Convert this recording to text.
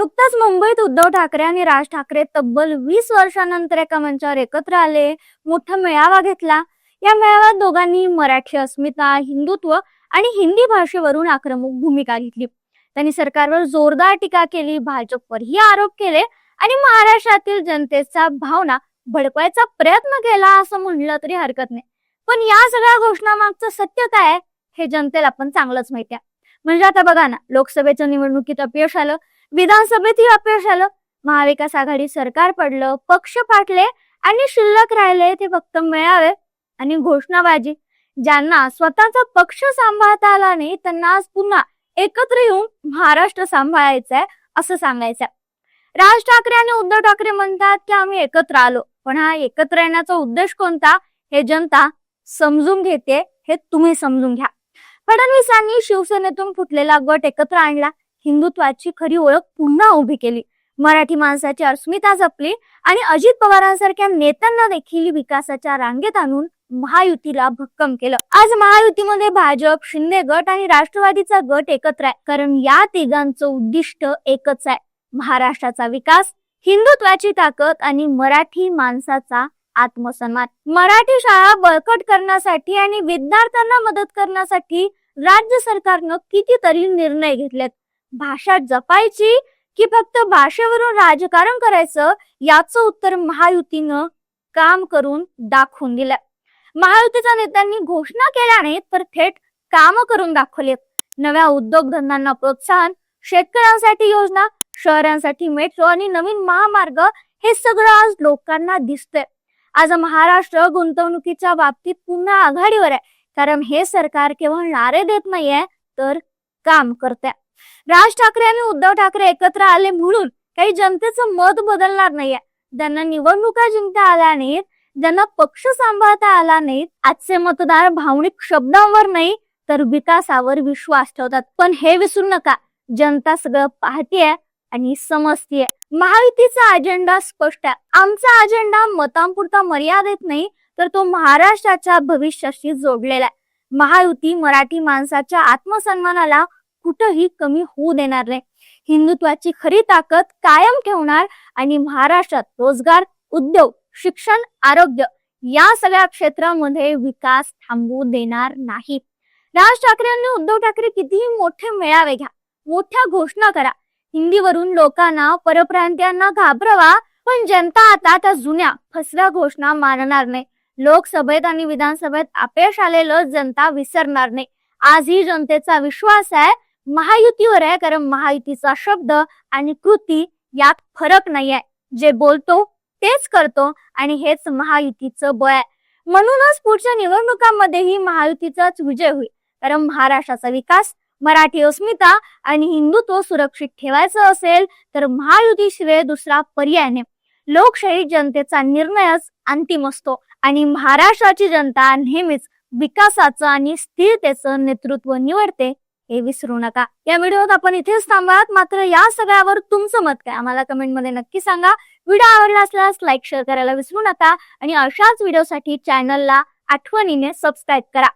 नुकताच मुंबईत उद्धव ठाकरे आणि राज ठाकरे तब्बल वीस वर्षानंतर एका मंचावर एकत्र आले. मोठा मेळावा घेतला. या मेळाव्यात दोघांनी मराठी अस्मिता हिंदुत्व आणि हिंदी भाषेवरून आक्रमक भूमिका घेतली. त्यांनी सरकारवर जोरदार टीका केली भाजपवरही आरोप केले आणि महाराष्ट्रातील जनतेचा भावना भडकवायचा प्रयत्न केला असं म्हणलं तरी हरकत नाही. पण या सगळ्या घोषणामागचं सत्य काय आहे, हे जनतेला पण चांगलंच माहिती आहे. म्हणजे आता बघा ना लोकसभेच्या निवडणुकीत अपयश आलं विधानसभेतही अपयश आलं. महाविकास आघाडी सरकार पडलं पक्ष फाटले आणि शिल्लक राहिले ते फक्त मिळावे आणि घोषणाबाजी. ज्यांना स्वतःचा पक्ष सांभाळता आला नाही त्यांना आज पुन्हा एकत्र येऊन महाराष्ट्र सांभाळायचंय असं सांगायचंय. राज ठाकरे आणि उद्धव ठाकरे म्हणतात की आम्ही एकत्र आलो. पण हा एकत्र येण्याचा उद्देश कोणता? हे जनता समजून घेते हे तुम्ही समजून घ्या. फडणवीसांनी शिवसेनेतून फुटलेला गट एकत्र आणला. हिंदुत्वाची खरी ओळख पुन्हा उभी केली. मराठी माणसाची अस्मिता जपली आणि अजित पवारांसारख्या नेत्यांना देखील विकासाच्या रांगेत आणून महायुतीला भक्कम केलं. आज महायुतीमध्ये भाजप शिंदे गट आणि राष्ट्रवादीचा गट एकत्र आहे. कारण या तिघांचं उद्दिष्ट एकच आहे. महाराष्ट्राचा विकास हिंदुत्वाची ताकद आणि मराठी माणसाचा आत्मसन्मान. मराठी शाळा बळकट करण्यासाठी आणि विद्यार्थ्यांना मदत करण्यासाठी राज्य सरकारनं कितीतरी निर्णय घेतलेत. भाषा जपायची की फक्त भाषेवरून राजकारण करायचं याचं उत्तर महायुतीनं काम करून दाखवून दिलं. महायुतीच्या नेत्यांनी घोषणा केल्या नाहीत तर थेट काम करून दाखवलेत नव्या उद्योगधंद्यांना प्रोत्साहन शेतकऱ्यांसाठी योजना शहरांसाठी मेट्रो आणि नवीन महामार्ग हे सगळं आज लोकांना दिसतंय. आज महाराष्ट्र गुंतवणुकीच्या बाबतीत पुन्हा आघाडीवर आहे. कारण हे सरकार केवळ नारे देत नाहीये तर काम करते राज ठाकरे आणि उद्धव ठाकरे एकत्र आले म्हणून काही जनतेचं मत बदलणार नाहीये. ज्यांना निवडणुका जिंकता आल्या नाहीत ज्यांना पक्ष सांभाळता आला नाहीत आजचे मतदार भावनिक शब्दांवर नाही तर विकासावर विश्वास ठेवतात. पण हे विसरू नका जनता सगळं पाहतीये आणि समजतीये. महायुतीचा अजेंडा स्पष्ट आहे. आमचा अजेंडा मतांपुरता मर्यादित नाही तर तो महाराष्ट्राच्या भविष्याशी जोडलेला आहे. महायुती मराठी माणसाच्या आत्मसन्मानाला कुठंही कमी होऊ देणार नाही. हिंदुत्वाची खरी ताकद कायम ठेवणार आणि महाराष्ट्रात रोजगार उद्योग शिक्षण आरोग्य या सगळ्या क्षेत्रामध्ये विकास थांबवू देणार नाही. राज ठाकरे उद्धव ठाकरे कितीही मोठे मेळावे घ्या मोठ्या घोषणा करा. हिंदीवरून लोकांना परप्रांतीयांना घाबरवा पण जनता आता त्या जुन्या फसव्या घोषणा मानणार नाही. लोकसभेत आणि विधानसभेत अपयश आलेलं जनता विसरणार नाही. आजही जनतेचा विश्वास आहे महायुतीवर आहे कारण महायुतीचा शब्द आणि कृती यात फरक नाही आहे जे बोलतो तेच करतो आणि हेच महायुतीचं बळ आहे. म्हणूनच पुढच्या निवडणुकांमध्येही महायुतीचाच विजय होईल. कारण महाराष्ट्राचा विकास मराठी अस्मिता आणि हिंदुत्व सुरक्षित ठेवायचं असेल तर महायुतीशिवाय दुसरा पर्याय नाही. लोकशाही जनतेचा निर्णयच अंतिम असतो आणि महाराष्ट्राची जनता नेहमीच विकासाचं आणि स्थिरतेचं नेतृत्व निवडते हे विसरू नका. या व्हिडिओत आपण इथेच थांबत मात्र या सगळ्यावर तुमचं मत काय? आम्हाला कमेंटमध्ये नक्की सांगा. व्हिडिओ आवडला असल्यास लाईक शेअर करायला विसरू नका. आणि अशाच व्हिडिओसाठी चॅनलला आठवणीने सबस्क्राईब करा.